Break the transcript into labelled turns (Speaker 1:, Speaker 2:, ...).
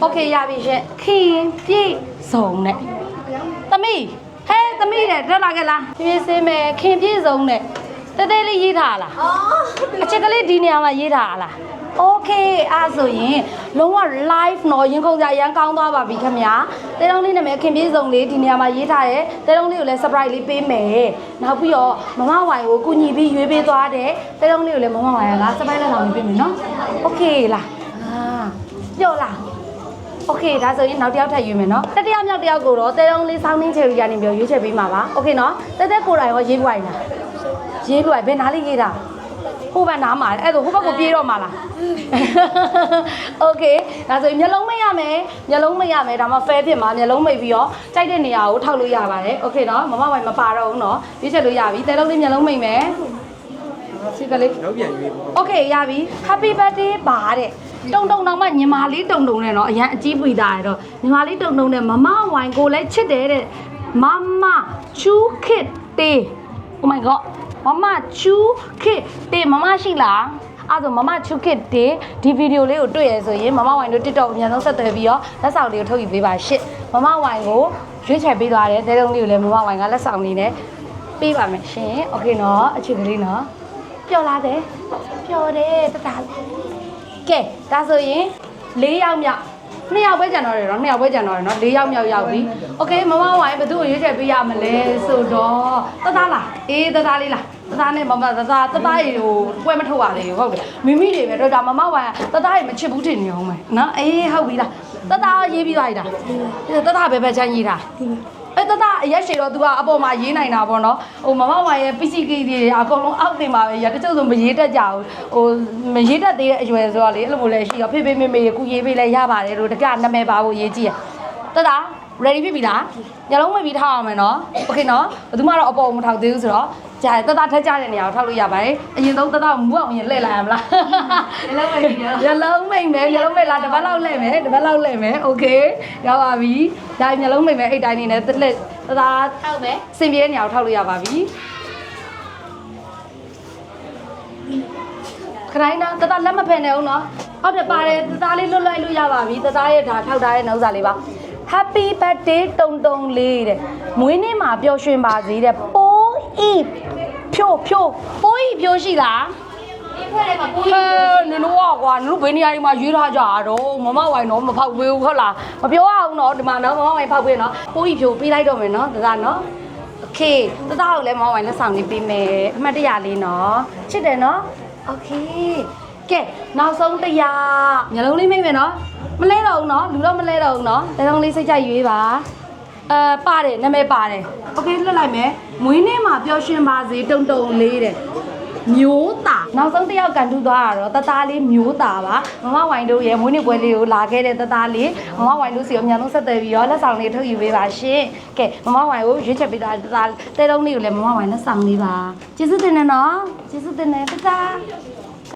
Speaker 1: โอเคရပြီရှင်ခင်ပြည့်စုံနဲ့သမီးဟဲသမီးတဲ့တက်လာခဲ့လားပြည့်စင်းမယ်ခင်ပြည့်စုံနဲ့တဲတဲလေးရေးထားလား
Speaker 2: အော်
Speaker 1: အချက်ကလေးဒီနေရာမှာရေးထားလားโอเคအဲ့ဆိုရင်လုံးဝ live နော်ရင်ခုန်ကြရန်ကောင်းသွားပါပြီခင်ဗျာတဲတုံးလေးနာမည်ခင်ပြေးစုံလေးဒီနေရာမှာရေးထားတယ်တဲတုံးလေးကိုလည်း surprise လေးပေးမယ်နောက်ပြီးတော့မမဝိုင်ကိုကုညီပြီးရွေးပေးသွားတယ်တဲတုံးလေးကိုလည်းမမဝိုင်က surprise လက်ဆောင်လေးပေးမယ်နော်โอเคလားအာပြောလား โอเคဒါဆိုရင်နောက်တစ်ယောက်ထပ်ရွေးမယ်နော်တတိယမြောက်တစ်ယောက်ကိုတော့တဲတုံးလေးစောင်းနှင်းချယ်ရီကနေပြီးရွေးချယ်ပေးမှာပါโอเคနော်တဲတဲကိုယ်တိုင်ရောရေးပွားရင်လားရေးပွားဘယ်နားလေးရေးတာ ဟိုဘက်နားမှာအဲ့ဒါဟိုဘက်ကိုပြေးတော့မှာလားโอเคဒါဆိုရင်မျက်လုံးမိတ်ရမယ်မျက်လုံးမိတ်ရမယ်ဒါမှ fair ဖြစ်မှာမျက်လုံးမိတ်ပြီးတော့ကြိုက်တဲ့နေရာကိုထောက်လို့ရပါတယ်โอเคနော်မမဝိုင်မပါတော့ဘူးနော်ရွေးချက်လို့ရပြီတဲလုံးလေးမျက်လုံးမိတ်မယ်စီကလေး
Speaker 3: နောက်ပြန်ရွေးပေါ့
Speaker 1: โอเคရပြီ happy birthday ပါတဲ့ တုံတုံတော့မှညီမလေးတုံတုံနဲ့တော့အရန်အကြီးပွေတာရတော့ညီမလေးတုံတုံနဲ့မမဝိုင်ကိုလည်းချစ်တယ်တဲ့မမချူခစ်တေး Oh my god မမချူခစ်တေးမမရှိလားအဲ့တော့မမချူခစ်တေးဒီဗီဒီယိုလေးကိုတွေ့ရဆိုရင်မမဝိုင်တို့ TikTok အများဆုံးဆက်သွယ်ပြီးတော့လက်ဆောင်လေးကိုထုတ်ယူပေးပါရှင့်မမဝိုင်ကိုရွေးချယ်ပေးသွားတယ်တဲတုံးလေးကိုလည်းမမဝိုင်ကလက်ဆောင်လေးနဲ့ပေးပါမယ်ရှင် Okay နော်အချစ်ကလေးနော်ပျော်လာတယ်ပျော်တယ်တတလေး ကဲဒါဆိုရင်၄ယောက်မြောက်နှစ်ယောက်ပဲကြံတော့တယ်နော်နှစ်ယောက်ပဲကြံတော့တယ်နော်၄ယောက်မြောက်ရောက်ပြီโอเคမမဝိုင်းဘယ်သူ့ကိုရွေးချယ်ပေးရမလဲဆိုတော့တတလားအေးတတလေးလားတတနဲ့မမတတတတရေကိုပွဲမထုတ်ရသေးဘူးဟုတ်တယ်မိမိတွေပဲတော့ဒါမမဝိုင်းကတတရေမချစ်ဘူးထင်နေအောင်မယ်နော်အေးဟုတ်ပြီလားတတရေးပြီးသွားပြီလားတတဘယ်ဘက်ချမ်းရေးတာ အဲတတအရက်ရှည်တော့ तू ကအပေါ်မှာရေးနိုင်တာပေါ့နော်ဟိုမမဝိုင်းရဲ့ PCK တွေအကုန်လုံးအောက်တင်ပါပဲရတချို့ဆိုမရေးတတ်ကြဘူးဟိုမရေးတတ်သေးတဲ့အရွယ်ဆိုတော့လေအဲ့လိုမျိုးလည်းရှိရောဖေဖေမေမေကူရေးပေးလဲရပါတယ်လို့တကနာမည်ပါဖို့ရေးကြည့်ရတတ ready ဖြစ်ပြီလားညလုံးမပြီးထားအောင်မယ်နော် okay နော်ဘယ်သူမှတော့အပေါ်မထောက်သေးဘူးဆိုတော့ကြာတတထက်ကြတဲ့နေရာကိုထောက်လို့ရပါတယ်အရင်ဆုံးတတမူအောင်ရင်လှည့်လိုက်ရမလား
Speaker 2: လည်းပဲပြီးတော့
Speaker 1: ညလုံးမိတ်မယ်ညလုံးမိတ်လားတစ်ပတ်လောက်လှည့်မယ်တစ်ပတ်လောက်လှည့်မယ် okay ရပါပြီဒါညလုံးမိတ်မယ်အဲ့တိုင်းနေနဲ့တစ်လက်တတ
Speaker 2: ထောက်မယ်
Speaker 1: စင်ပြေတဲ့နေရာကိုထောက်လို့ရပါပြီခရိုင်းနာတတလက်မဖယ်နဲ့အောင်နော်ဟုတ်တယ်ပါတယ်တတလေးလွတ်လိုက်လို့ရပါပြီတတရဲ့ဒါထောက်ထားတဲ့နှုတ်စာလေးပါ Happy birthday တုံတုံလေးတဲ့မွေးနေ့မှာပျော်ရွှင်ပါစေတဲ့ပိုးဤဖြို့ဖြို့ပိုးဤဖြိုးရှိလား
Speaker 2: ဒီဖွဲ့ထဲမှာပိုး
Speaker 1: ဟဲနင်တို့ကကွာနင်တို့ဘယ်နေရာဒီမှာရွေးထားကြတာတော့မမဝိုင်တော့မဖောက်ပေးဘူးဟုတ်လားမပြောရအောင်နော်ဒီမှာနော်မမဝိုင်ဖောက်ပေးနော်ပိုးဤဖြိုးပေးလိုက်တော့မယ်နော်ဒါကနော်โอเคတသားကိုလည်းမမဝိုင်လက်ဆောင်လေးပေးမယ်အမှတ်တရလေးနော်ချစ်တယ်နော်โอเค ကဲနောက်ဆုံးတရားမျက်လုံးလေးမိတ်မယ်နော်မလဲတော့ဘူးနော်လူတော့မလဲတော့ဘူးနော်လက်လုံးလေးစိတ်ချရွေးပါအဲပါတယ်နာမည်ပါတယ်โอเคလွတ်လိုက်မယ်မွေးနေ့မှာပျော်ရွှင်ပါစေတုံတုံလေးတဲ့ မျိုးတာနောက်ဆုံးတစ်ယောက်ကန်ထူသွားတာတော့တသားလေးမျိုးတာပါမမဝိုင်တို့ရဲ့မွေးနေ့ပွဲလေးကိုလာခဲ့တဲ့တသားလေးမမဝိုင်တို့စီကိုအမြန်ဆုံးဆက်သွယ်ပြီးတော့လက်ဆောင်လေးထုတ်ယူပေးပါရှင်ကဲမမဝိုင်ကိုရွေးချက်ပေးတာတသားတဲတုံးလေးကိုလည်းမမဝိုင်လက်ဆောင်လေးပါကျေးဇူးတင်တယ်နော်ကျေးဇူးတင်တယ်တသား